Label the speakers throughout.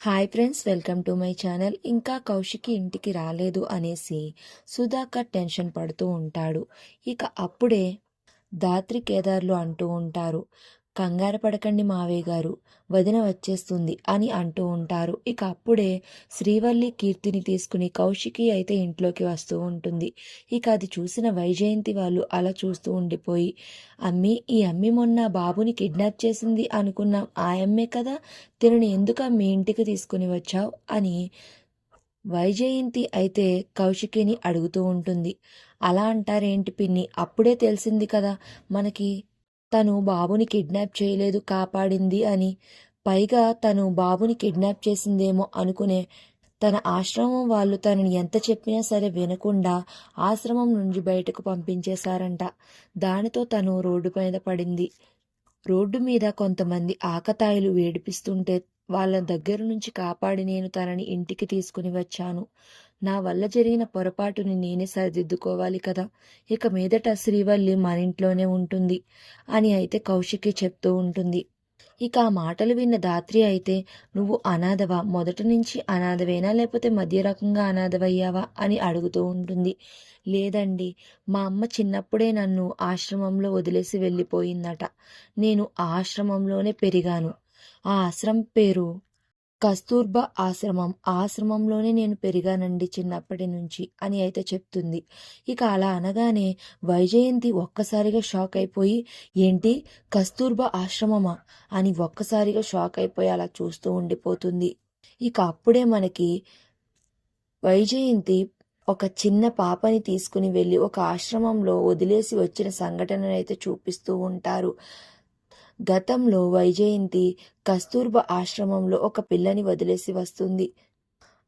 Speaker 1: Hi friends welcome to my channel. ఇంకా కౌశికి ఇంటికి రాలేదు అనేసి సుధాకర్ టెన్షన్ పడుతూ ఉంటాడు. ఇక అప్పుడే దాత్రి కేదార్లు అంటూ ఉంటారు కంగారు పడకండి మావయ్య గారు వదిన వచ్చేస్తుంది అని అంటూ ఉంటారు. ఇక అప్పుడే శ్రీవల్లి కీర్తిని తీసుకుని కౌశికి అయితే ఇంట్లోకి వస్తూ ఉంటుంది. ఇక అది చూసిన వైజయంతి వాళ్ళు అలా చూస్తూ ఉండిపోయి అమ్మి ఈ అమ్మి మొన్న బాబుని కిడ్నాప్ చేసింది అనుకున్నాం ఆ అమ్మే కదా తినని ఎందుకు మీ ఇంటికి తీసుకుని వచ్చావు అని వైజయంతి అయితే కౌశికిని అడుగుతూ ఉంటుంది. అలా అంటారేంటి పిన్ని అప్పుడే తెలిసింది కదా మనకి తను బాబుని కిడ్నాప్ చేయలేదు కాపాడింది అని. పైగా తను బాబుని కిడ్నాప్ చేసిందేమో అనుకునే తన ఆశ్రమం వాళ్ళు తనని ఎంత చెప్పినా సరే వినకుండా ఆశ్రమం నుంచి బయటకు పంపించేశారంట. దానితో తను రోడ్డు మీద పడింది. రోడ్డు మీద కొంతమంది ఆకతాయిలు వేడిపిస్తుంటే వాళ్ళ దగ్గర నుంచి కాపాడి నేను తనని ఇంటికి తీసుకుని వచ్చాను. నా వల్ల జరిగిన పొరపాటుని నేనే సరిదిద్దుకోవాలి కదా. ఇక మీదట శ్రీవల్లి మన ఇంట్లోనే ఉంటుంది అని అయితే కౌశికి చెప్తూ ఉంటుంది. ఇక ఆ మాటలు విన్న దాత్రి అయితే నువ్వు అనాథవా? మొదటి నుంచి అనాథవేనా? లేకపోతే మధ్య రకంగా అనాథవయ్యావా? అని అడుగుతూ ఉంటుంది. లేదండి మా అమ్మ చిన్నప్పుడే నన్ను ఆశ్రమంలో వదిలేసి వెళ్ళిపోయిందట. నేను ఆ ఆశ్రమంలోనే పెరిగాను. ఆ ఆశ్రమం పేరు కస్తూర్బా ఆశ్రమం ఆశ్రమంలోనే నేను పెరిగానండి చిన్నప్పటి నుంచి అని అయితే చెప్తుంది. ఇక అలా అనగానే వైజయంతి ఒక్కసారిగా షాక్ అయిపోయి ఏంటి కస్తూర్బా ఆశ్రమమా? అని ఒక్కసారిగా షాక్ అయిపోయి అలా చూస్తూ ఉండిపోతుంది. ఇక అప్పుడే మనకి వైజయంతి ఒక చిన్న పాపని తీసుకుని వెళ్ళి ఒక ఆశ్రమంలో వదిలేసి వచ్చిన సంఘటనను అయితే చూపిస్తూ ఉంటారు. గతంలో వైజయంతి కస్తూర్బా ఆశ్రమంలో ఒక పిల్లని వదిలేసి వస్తుంది.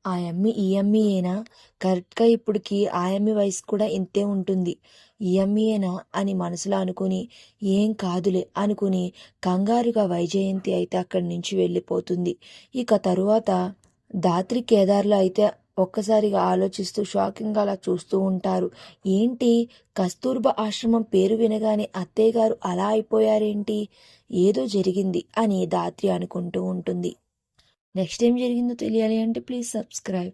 Speaker 1: ఆ అమ్మి ఈ అమ్మియేనా కరెక్ట్గా ఇప్పటికి ఆ అమ్మి వయసు కూడా ఇంతే ఉంటుంది. ఈ అమ్మియేనా అని మనసులో అనుకుని ఏం కాదులే అనుకుని కంగారుగా వైజయంతి అయితే అక్కడి నుంచి వెళ్ళిపోతుంది. ఇక తరువాత దాత్రి కేదార్లో అయితే ఒక్కసారిగా ఆలోచిస్తూ షాకింగ్ అలా చూస్తూ ఉంటారు. ఏంటి? కస్తూర్బా ఆశ్రమం పేరు వినగానే అత్తయ్య గారు అలా అయిపోయారేంటి? ఏదో జరిగింది అని దాత్రి అనుకుంటూ ఉంటుంది. నెక్స్ట్ ఏం జరిగిందో తెలియాలి అంటే ప్లీజ్ సబ్స్క్రైబ్.